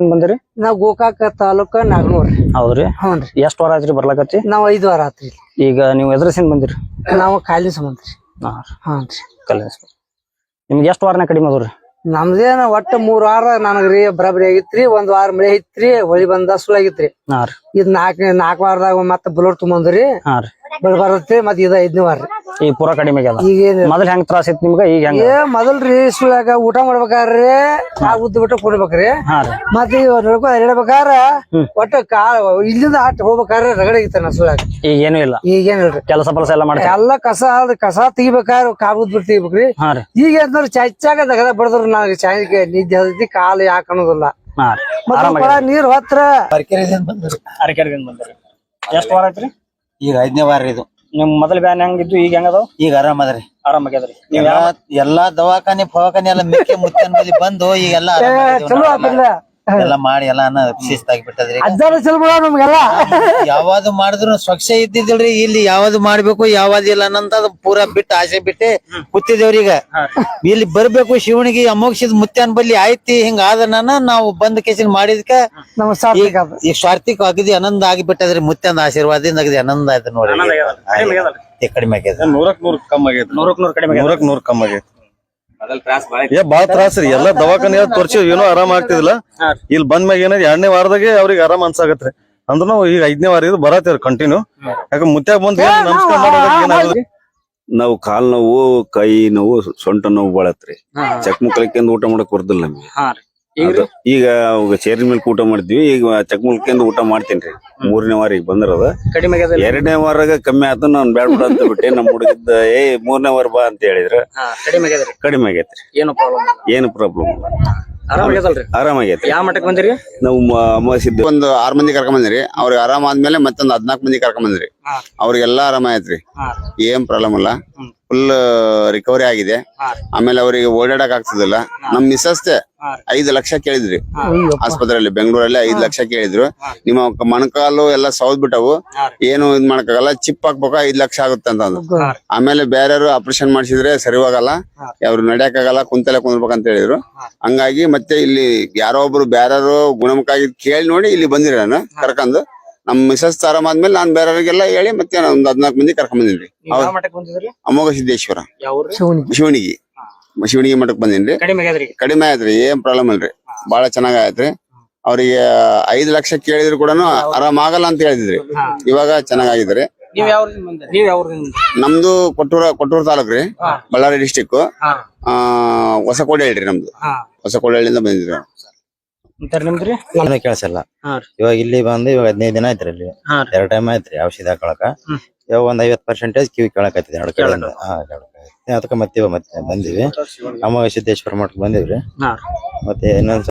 ಬಂದಿರಿ? ನಾವ್ ಗೋಕಾಕ ತಾಲೂಕ ನಾಗನೂರ್. ಹೌದ್ರಿ. ಹ್ಞೂನ್ರಿ ಎಷ್ಟ್ ವಾರ ಆಯ್ತ್ರಿ ಬರ್ಲಾಕತ್ತಿ? ನಾವ್ ಐದ್ ವಾರ ಆತ್ರಿ ಈಗ ನೀವು ಎದ್ರಸಿಂದ ಬಂದಿರಿ? ನಾವು ಕಾಲಿನ ಸಂಬಂಧ ರೀ. ಹಾ ಹಾನ್ರಿ ಕಲ್ಯಾಣ ನಿಮ್ಗೆ ಎಷ್ಟ್ ವಾರನ ಕಡಿಮೆ ಅದ್ರಿ ನಮ್ದೇನ ಒಟ್ಟ ಮೂರ್ ವಾರ ನನಗ್ರಿ ಬರಾಬರಿ ಆಗಿತ್ರಿ ಒಂದ್ ವಾರ ಮಳೆ ಐತ್ರಿ ಹೊಳಿ ಬಂದ ಸುಳಾಗಿತ್ರಿ ಹಾ ರೀ. ಇದ್ ನಾಲ್ಕ ನಾಕ್ ವಾರದಾಗ ಮತ್ತ ಬುಲೋರ್ ತುಂಬಂದ್ರಿ ಹಾ ರೀ. ಬರತ್ರಿ ಮತ್ ಇದ ಐದನೇ ವಾರ ರೀ. ಈಗ ಪೂರಾ ಕಡಿಮೆ ಆಗ್ಯದ ಈಗ ಮೊದಲ್ ಹೆಂಗ್ ತ್ರಾಸ ಇತ್ತು ನಿಮ್ಗ ಈಗ ಹೆಂಗ? ಏ ಮೊದಲ್ರಿ ಸುಳ್ಯಾಗ ಊಟ ಮಾಡ್ಬೇಕಾರ್ರಿ ಆ ಉದ್ದ ಬಿಟ್ಟು ಕೊಡ್ಬೇಕ್ರಿ. ಹಾ ರೀ. ಮತ್ ಈಗ ನಡ್ಕೊ ಹೇಳ್ಬೇಕಾರ ಒಟ್ಟ ಕಾ ಇಲ್ಲಿಂದ ಆಟ ಹೋಗ್ಬೇಕಾದ್ರೆ ರಗಡಾಗಿತ್ತ ನಾ ಸುಳ್ಯಾಗ ಈಗ ಏನು ಇಲ್ಲ. ಈಗೇನಿಲ್ರಿ ಕೆಲಸ ಪಲಸ ಎಲ್ಲ ಮಾಡ್ತಾರೆ? ಎಲ್ಲ ಕಸ ಅದ್ ಕಸ ತೆಗಿಬೇಕಾದ್ರೆ ಉದ್ದ ಬಿಟ್ಟು ತೆಗಿಬೇಕ್ರಿ. ಹಾ ರೀ. ಈಗ ಏನಾದ್ರು ಚಚ್ಚಾಗ ದಗದ ಬಡದ್ರು ನನಗೆ ಚಾಯ್ಗೆ ನಿದ್ದೆ ಹದತಿ ಕಾಲು ಯಾಕೆ ಅನ್ನೋದಿಲ್ಲ ಹಾ ರೀ. ಮತ್ತೆ ಕೊಳ ನೀರ್ ಹೊತ್ರ. ಅರಕೆರೆದಿಂದ ಬಂದಿರಿ. ಎಷ್ಟ್ ವಾರ ಆಯ್ತ್ರಿ? ಈಗ ಐದನೇ ವಾರ ಇದು. ನಿಮ್ ಮೊದಲ ಬ್ಯಾನ್ ಹೆಂಗಿದ್ದು ಈಗ ಹೆಂಗ್ ಅದಾವ್ ಈಗ ಆರಾಮ್ ಅದ್ರಿ. ಆರಾಮ್ ಆಗ್ಯದ್ರಿ. ನೀವ್ ಎಲ್ಲಾ ಎಲ್ಲಾ ದವಾಖಾನೆ ಫವಾಖಾನೆ ಎಲ್ಲ ಮಿಕ್ಕಿ ಮುತ್ತಿನ ಬಳಿ ಬಂದು ಈಗ ಎಲ್ಲಾ ಆರಾಮ್ ಆಗಿದೀವಿ ಚಲೋ. ಆತಿಲ್ಲ ಎಲ್ಲ ಮಾಡಿ ಎಲ್ಲ ಶಿಸ್ತಾಗಿ ಬಿಟ್ಟದ್ರಿ. ಅಜ್ಜಾರ ನಮ್ಗೆಲ್ಲ. ಯಾವ್ದು ಮಾಡಿದ್ರು ಸ್ವಚ್ಛ ಇದ್ದಿದ್ದಿಲ್ರಿ ಇಲ್ಲಿ ಯಾವ್ದು ಮಾಡ್ಬೇಕು ಯಾವ್ದು ಇಲ್ಲ ಅನ್ನಂತ ಪೂರಾ ಬಿಟ್ಟು ಆಸೆ ಬಿಟ್ಟೆ ಕೂತಿದೇವ್ರಿ ಈಗ. ಇಲ್ಲಿ ಬರ್ಬೇಕು ಶಿವನಿಗೆ ಅಮೋಕ್ಷದ ಮುತ್ಯಾನ್ ಬಲ್ಲಿ ಆಯ್ತಿ ಹಿಂಗ ಆದನ ನಾವು ಬಂದ್ ಕೇಸಿನ ಮಾಡಿದ್ಕ ಅದು ಈಗ ಸ್ವಾರ್ಥಿಕ ಅಗದಿ ಆನಂದ ಆಗಿಬಿಟ್ಟದ್ರಿ ಮುತ್ಯಾನ್ ಆಶೀರ್ವಾದದಿಂದ ಆಗಿದೆ ಆನಂದ ಆಯ್ತು ನೋಡಿ. ಕಡಿಮೆ ಆಗ್ಯದ ನೂರಕ್ ನೂರ್ ಕಮ್ಮಿ ಆಗೈತೆ ನೂರಕ್ ನೂರ್ ಕಡಿಮೆ ಆಗ್ಯದ. ನೂರಕ್ ನೂರ್ ಕಮ್ಮಿ ಆಗೈತಿ ಏ ಬಾಳ ತ್ರಾಸ ರೀ. ಎಲ್ಲಾ ದವಾಖಾನೆ ತೋರ್ಸಿವ್. ಏನೋ ಆರಾಮ ಆಗ್ತಿದಿಲ್ಲ. ಇಲ್ಲಿ ಬಂದ್ ಮ್ಯಾಗ ಏನಾರ ಎರಡನೇ ವಾರದಾಗೆ ಅವ್ರಿಗೆ ಆರಾಮ್ ಅನ್ಸಾಗತ್ರಿ ಅಂದ್ರೂ ಈಗ ಐದನೇ ವಾರ ಇದು ಬರತ್ತೇವ್ರಿ ಕಂಟಿನ್ಯೂ ಯಾಕ ಮುತ್ಯಾಗ ಬಂದ್ ಏನ್ ನಮಸ್ಕಾರ ಮಾಡೋದಕ್ಕೆ ನಾವು ಕಾಲ್ ನೋವು ಕೈ ನೋವು ಸೊಂಟ ನೋವು ಬಾಳತ್ರಿ. ಚಕ್ಮುಕ್ಲಿಕ್ಕಿಂದ ಊಟ ಮಾಡಕ್ ಬರ್ದಿಲ್ಲ ನಮ್ಗೆ? ಅದು. ಈಗ ಅವಾಗ ಚೇರಿನ ಮೇಲೆ ಊಟ ಮಾಡ್ತೀವಿ. ಈಗ ಚಕ್ಮುಲ್ಕಿಂದ ಊಟ ಮಾಡ್ತೀನಿ ಮೂರನೇ ವಾರ ಈಗ ಬಂದಿರೋದ ಕಡಿಮೆ ಆಗ್ಯದ ಎರಡನೇ ವಾರಾಗ ಕಮ್ಮಿ ಆತು ನಾನು ಬ್ಯಾಡ ಬಿಡ ಅಂತ ಬಿಟ್ಟೆ. ನಮ್ ಹುಡುಗಿದ್ದ ಏ ಮೂರನೇ ವಾರ ಬಾ ಅಂತ ಹೇಳಿದ್ರ. ಹಾ ಕಡಿಮೆ ಆಗ್ಯದ್ರಿ ಕಡಿಮೆ ಆಗೈತ್ರಿ ಏನು ಪ್ರಾಬ್ಲಮ್ ಏನು ಪ್ರಾಬ್ಲಮ್ ಆರಾಮ್ ಆಗ್ಯದಲ್ರಿ ಆರಾಮಾಗೈತ್ರಿ ಯಾವ ಮಟ್ಟಕ್ಕೆ ಬಂದಿರಿ? ನಾವು ಅಮಾಸಿದ್ದು ಒಂದು ಆರು ಮಂದಿ ಕರ್ಕೊಂಡ್ ಬಂದಿರಿ. ಅವ್ರಿಗೆ ಆರಾಮ ಆದ್ಮೇಲೆ ಮತ್ತೊಂದು ಹದ್ನಾಲ್ಕು ಮಂದಿ ಕರ್ಕೊಂಡ್ ಬಂದ್ರಿ. ಅವ್ರಿಗೆಲ್ಲಾ ಆರಾಮ ಆಯ್ತ್ರಿ. ಏನ್ ಪ್ರಾಬ್ಲಮ್ ಇಲ್ಲ. ಫುಲ್ ರಿಕವರಿ ಆಗಿದೆ. ಆಮೇಲೆ ಅವರಿಗೆ ಓಡಾಡಕ್ ಆಗ್ತದಿಲ್ಲ ನಮ್ ಮಿಸಸ್ತೆ ಐದು ಲಕ್ಷ ಕೇಳಿದ್ರಿ. ಆಸ್ಪತ್ರೆಯಲ್ಲಿ ಬೆಂಗಳೂರಲ್ಲಿ ಐದು ಲಕ್ಷ ಕೇಳಿದ್ರು. ನಿಮ್ಮ ಮಣಕಾಲು ಎಲ್ಲ ಸೌದ್ ಬಿಟ್ಟವು ಏನು ಇದ್ ಮಾಡಕ್ಕಾಗಲ್ಲ. ಚಿಪ್ ಹಾಕ್ಬೇಕು ಐದ್ ಲಕ್ಷ ಆಗುತ್ತೆ ಅಂತ ಅಂದ್ರು. ಆಮೇಲೆ ಬೇರೆಯವರು ಆಪರೇಷನ್ ಮಾಡಿಸಿದ್ರೆ ಸರಿ ಹೋಗಲ್ಲ ಹಾ. ಅವ್ರು ನಡ್ಯಕ್ಕಾಗಲ್ಲ ಕುಂತಲೆ ಕುಂದ್ಬೇಕಂತ ಹೇಳಿದ್ರು. ಹಂಗಾಗಿ ಮತ್ತೆ ಇಲ್ಲಿ ಯಾರೋ ಒಬ್ರು ಬೇರೆಯವರು ಆಗಿದ್ ಕೇಳಿ ನೋಡಿ ಇಲ್ಲಿ ಬಂದಿರ ನಾನು ಕರ್ಕೊಂಡು ನಮ್ ಮಿಸಸ್ ಆರಾಮ್ ಆದ್ಮೇಲೆ ನಾನ್ ಬೇರೆಯವ್ರಿಗೆಲ್ಲ ಹೇಳಿ ಮತ್ತೆ ಒಂದ್ ಹದ್ನಾಲ್ಕು ಮಂದಿ ಕರ್ಕೊಂಡ್ ಬಂದಿನ್ರಿ ಅಮೋಘ ಸಿದ್ದೇಶ್ವರ. ಶಿವಣಿಗಿ ಶಿವಣಿಗಿ ಮಠಕ್ ಬಂದಿನ್ರಿ. ಕಡಿಮೆ ಆಯ್ತ್ರಿ ಏನ್ ಪ್ರಾಬ್ಲಮ್ ಅಲ್ರಿ ಬಹಳ ಚೆನ್ನಾಗ್ ಆಯ್ತ್ರಿ. ಅವ್ರಿಗೆ ಐದು ಲಕ್ಷ ಕೇಳಿದ್ರು ಕೂಡ ಆರಾಮ್ ಆಗಲ್ಲ ಅಂತ ಹೇಳಿದ್ರಿ. ಇವಾಗ ಚೆನ್ನಾಗಿದ್ರಿ ನೀವ್ ಯಾವ ಊರಿಂದ ಬಂದ್ರಿ? ಯಾವ ಊರಿಂದ ನಮ್ದು ಕೊಟ್ಟೂರ ಕೊಟ್ಟೂರು ತಾಲೂಕ್ ರೀ ಬಳ್ಳಾರಿ ಡಿಸ್ಟಿಕ್ ಹೊಸಕೋಟೆ ಹೇಳ್ರಿ ನಮ್ದು. ಹಾ. ಹೊಸಕೋಟೆಹಳ್ಳಿಯಿಂದ ಬಂದಿದ್ರಿ. ಅಂತಾರ ನಿಮ್ದ್ರಿ? ಏನೂ ಕೆಲ್ಸಿಲ್ಲ ಹಾ ರೀ. ಇವಾಗ ಇಲ್ಲಿ ಬಂದು ಇವಾಗ ಹದಿನೈದು ದಿನ ಆಯ್ತ್ರಿ ಇಲ್ಲಿ. ಹಾ ರೀ. ಎರಡ್ ಟೈಮ್ ಐತ್ರಿ ಔಷಧಿ ಹಾಕೊಳಕ. ಹ್ಮ್. ಇವಾಗ ಒಂದ್ ಐವತ್ ಪರ್ಸೆಂಟೇಜ್ ಕಿವಿ ಕೇಳಕತ್ತಿದೆ ಎರಡು ಕಡೆಯಿಂದ ಹಾ ಅದಕ್ಕೆ ಮತ್ತೆ ಇವಾಗ ಮತ್ತೆ ಬಂದಿವಿ. ಅಮ್ಮ ಸಿದ್ದೇಶ್ವರ ಮಠಕ್ಕೆ ಬಂದಿವ್ರಿ. ಹಾ ಮತ್ತೆ ಇನ್ನೊಂದ್